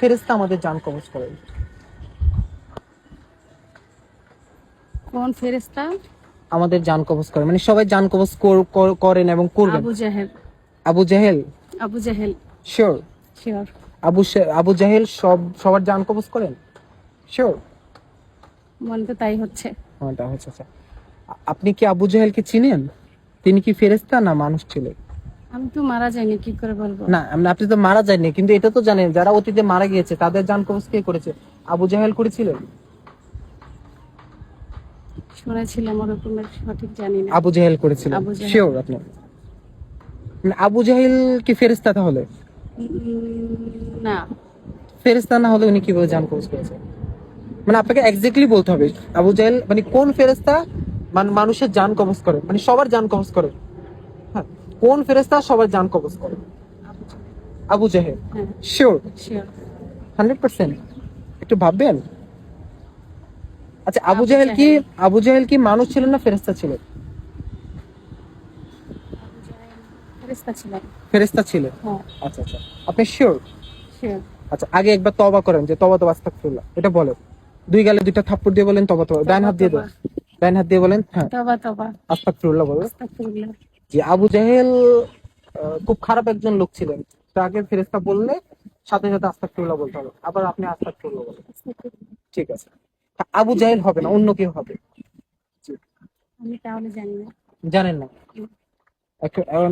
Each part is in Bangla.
ফেরেস্তা আমাদের জান কবজ করেন। কোন ফেরেস্তা আমাদের জান কবজ করেন। মানে সবাই জান কবজ কর- কর- করেন এবং করবেন। আবু জাহেল। আবু জাহেল? আবু জাহেল। শিওর শিওর আবু আবু জাহেল সব সবার জান কবজ করেন? শিওর মনে তো তাই হচ্ছে। ওটা হচ্ছে আচ্ছা। আপনি কি আবু জাহেলকে চিনেন? তিনি কি ফেরেস্তা না মানুষ ছিলেন? আমি তো মারা যাইনি কি করে বলব? না আপনি তো মারা যায়নি কিন্তু এটা তো জানেন যারা অতীতে মারা গিয়েছে তাদের জান কবজ কে করেছে? আবু জাহেল করেছিলেন? শুনেছিলাম ওরকমের সঠিক জানি না। আবু জাহেল করেছিলেন। আবু জাহেল। শিওর আপনি মানে আবু জাহেল কি ফেরেস্তা তাহলে? উম, না। ফেরেস্তা না হলে উনি কীভাবে জান কবজ করেছে? মানে আপনাকে এক্স্যাক্টলি বলতে হবে আবু জাহেল মানে কোন ফেরেস্তা মানে মানুষের জান কবজ করে মানে সবার জান কবজ করে। হ্যাঁ। কোন ফেরেস্তা সবার জান কবজ করে? আবু হ্যাঁ। Sure sure hundred percent. একটু ভাববেন? আচ্ছা আবু জাহেল কি আবু জাহেল কি মানুষ ছিলেন না ফেরেস্তা ছিলেন ফেরেস্তা ছিলেন হ্যাঁ। আচ্ছা আচ্ছা। আপনি শিওর শিওর আচ্ছা আগে একবার তবা করেন যে তবা তবা আস্তাগফিরুল্লাহ। এটা বলেন। দুই গালে দুইটা থাপ্পড় দিয়ে বলেন তবা তবা ডান হাত দিয়ে দেন ডান হাত দিয়ে বলেন হ্যাঁ। তবা তবা আস্তাগফিরুল্লাহ বলেন। আস্তাগফিরুল্লাহ। যে আবু জাহেল খুব খারাপ একজন লোক ছিলেন। তাকে ফেরেস্তা বললে সাথে সাথে আস্তাগফিরুল্লাহ বলতে হবে। আবার আপনি আস্তাগফিরুল্লাহ বলেন। ঠিক আছে। আবু জাহেল হবে না অন্য কেউ হবে। আমি তাহলে জানি না। জানেন না?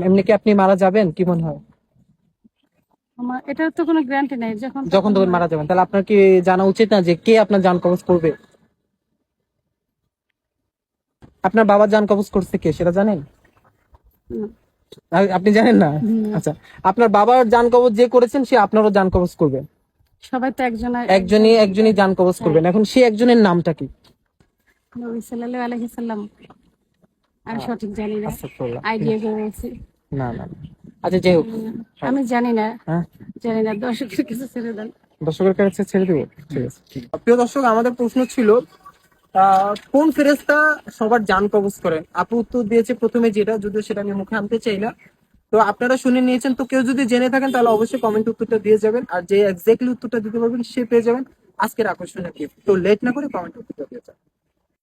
এমনি কি আপনি মারা যাবেন? কি মনে হয়? এটার তো কোনো গ্যারান্টি নাই। যখন যখন তখন মারা যাবেন। তাহলে আপনার কি জানা উচিত না যে কে আপনার জান কবজ করবে? আপনার বাবার জান কবজ করছে কে সেটা জানেন? আপনি জানেন না? আচ্ছা। আপনার বাবার জান কবজ যে করেছেন সে আপনারও জান কবজ করবে? সবাই তো একজন একজনই একজনই জান কবজ করবেন। এখন সে একজনের নামটা কি? নবী সাল্লাল্লাহু আলাইহি সাল্লাম। আমি সঠিক জানি না। আইডিয়া করে বলছি। না না না। আচ্ছা যাই হোক। আমি জানি না। হ্যাঁ। জানি না। দর্শকের কিছু ছেড়ে দেন। দর্শকের কাছে ছেড়ে দিব। ঠিক আছে। প্রিয় দর্শক আমাদের প্রশ্ন ছিল কোন ফেরেস্তা সবার যান কবজ করেন আপু উত্তর দিয়েছে প্রথমে যেটা, যদিও সেটা আমি মুখে আনতে চাই না। তো আপনারা শুনে নিয়েছেন, তো কেউ যদি জেনে থাকেন তাহলে অবশ্যই কমেন্ট উত্তরটা দিয়ে যাবেন। আর যে এক্স্যাক্টলি উত্তরটা দিতে পারবেন সে পেয়ে যাবেন। আজকের আকর্ষণীয় গিফট তো লেট না করে কমেন্ট উত্তরটা দিয়ে যাবেন।